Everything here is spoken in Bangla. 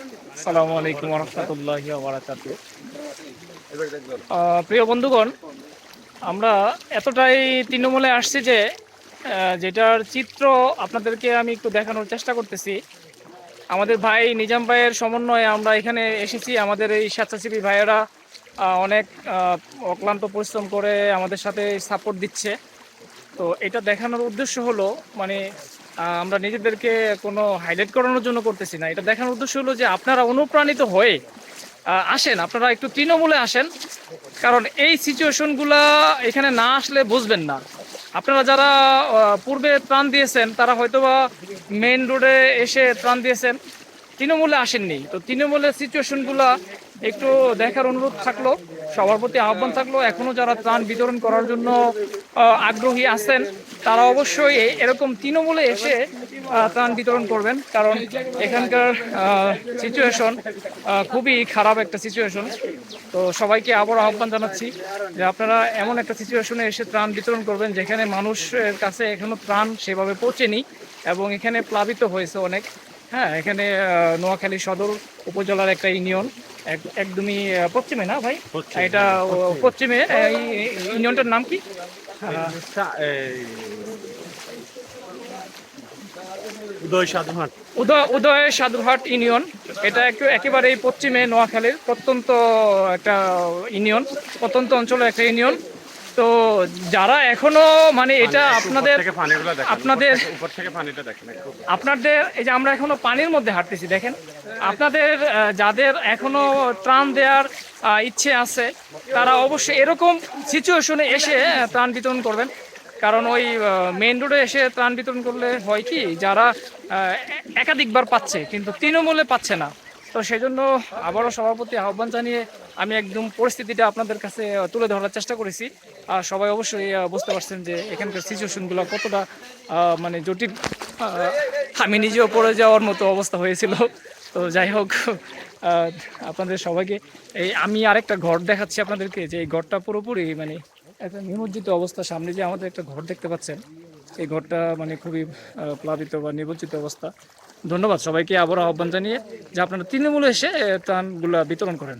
আসসালামু আলাইকুম রহমতুল্লাহ প্রিয় বন্ধুগণ, আমরা এতটাই তৃণমূলে আসছি যে যেটার চিত্র আপনাদেরকে আমি একটু দেখানোর চেষ্টা করতেছি। আমাদের ভাই নিজাম ভাইয়ের সমন্বয়ে আমরা এখানে এসেছি। আমাদের এই স্বেচ্ছাসেবী ভাইয়েরা অনেক অক্লান্ত পরিশ্রম করে আমাদের সাথে সাপোর্ট দিচ্ছে। তো এটা দেখানোর উদ্দেশ্য হলো মানে আমরা নিজেদেরকে কোনো হাইলাইট করানোর জন্য করতেছি না। এটা দেখানোর উদ্দেশ্য হলো যে আপনারা অনুপ্রাণিত হয়ে আসেন। আপনারা একটু তৃণমূলে আসেন। কারণ এই সিচুয়েশনগুলা এখানে না আসলে বুঝবেন না। আপনারা যারা পূর্বে ত্রাণ দিয়েছেন, তারা হয়তোবা মেইন রোডে এসে ত্রাণ দিয়েছেন। তৃণমূলে আসেননি। তো তৃণমূলের সিচুয়েশনগুলা একটু দেখার অনুরোধ থাকল। সবার প্রতি আহ্বান থাকল। এখনও যারা ত্রাণ বিতরণ করার জন্য আগ্রহী আছেন, তারা অবশ্যই এরকম তৃণমূলে এসে ত্রাণ বিতরণ করবেন। কারণ এখানকার সিচুয়েশন খুবই খারাপ একটা সিচুয়েশন তো সবাইকে আবার আহ্বান জানাচ্ছি যে আপনারা এমন একটা সিচুয়েশনে এসে ত্রাণ বিতরণ করবেন, যেখানে মানুষের কাছে এখনও ত্রাণ সেভাবে পৌঁছেনি এবং এখানে প্লাবিত হয়েছে অনেক। হ্যাঁ এখানে নোয়াখালী সদর উপজেলার একটা ইউনিয়ন। একদমই পশ্চিমে না ভাই? এটা পশ্চিমে। এই ইউনিয়নটার নাম কি? উদয় সাধুহাট উদয় উদয় সাধুহাট ইউনিয়ন। এটা একটু একেবারেই পশ্চিমে নোয়াখালীর প্রত্যন্ত একটা ইউনিয়ন প্রত্যন্ত অঞ্চলের একটা ইউনিয়ন। তো যারা এখনও মানে এটা আপনাদের আপনাদের উপর থেকে- পানিটা দেখেন আপনাদের এই যে আমরা এখনও পানির মধ্যে হাঁটতেছি দেখেন। আপনাদের যাদের এখনও ত্রাণ দেওয়ার ইচ্ছে আছে তারা অবশ্যই এরকম সিচুয়েশনে এসে ত্রাণ বিতরণ করবেন। কারণ ওই মেন রোডে এসে ত্রাণ বিতরণ করলে হয় কি যারা একাধিকবার পাচ্ছে কিন্তু তৃণমূলে পাচ্ছে না। তো সেই জন্য আবারও সভাপতি আহ্বান জানিয়ে আমি একদম পরিস্থিতিটা আপনাদের কাছে তুলে ধরার চেষ্টা করেছি। আর সবাই অবশ্যই বুঝতে পারছেন যে এখানকার সিচুয়েশনগুলো কতটা মানে জটিল। আমি নিজেও পড়ে যাওয়ার মতো অবস্থা হয়েছিল। তো যাই হোক আপনাদের সবাইকে এই আমি আরেকটা ঘর দেখাচ্ছি আপনাদেরকে, যে এই ঘরটা পুরোপুরি মানে একটা নিমজ্জিত অবস্থা। সামনে যে আমাদের একটা ঘর দেখতে পাচ্ছেন, এই ঘরটা মানে খুবই প্লাবিত বা নিমজ্জিত অবস্থা। ধন্যবাদ সবাইকে। আবারও আহ্বান জানিয়ে যে আপনারা তৃণমূলে এসে ত্রাণগুলো বিতরণ করেন।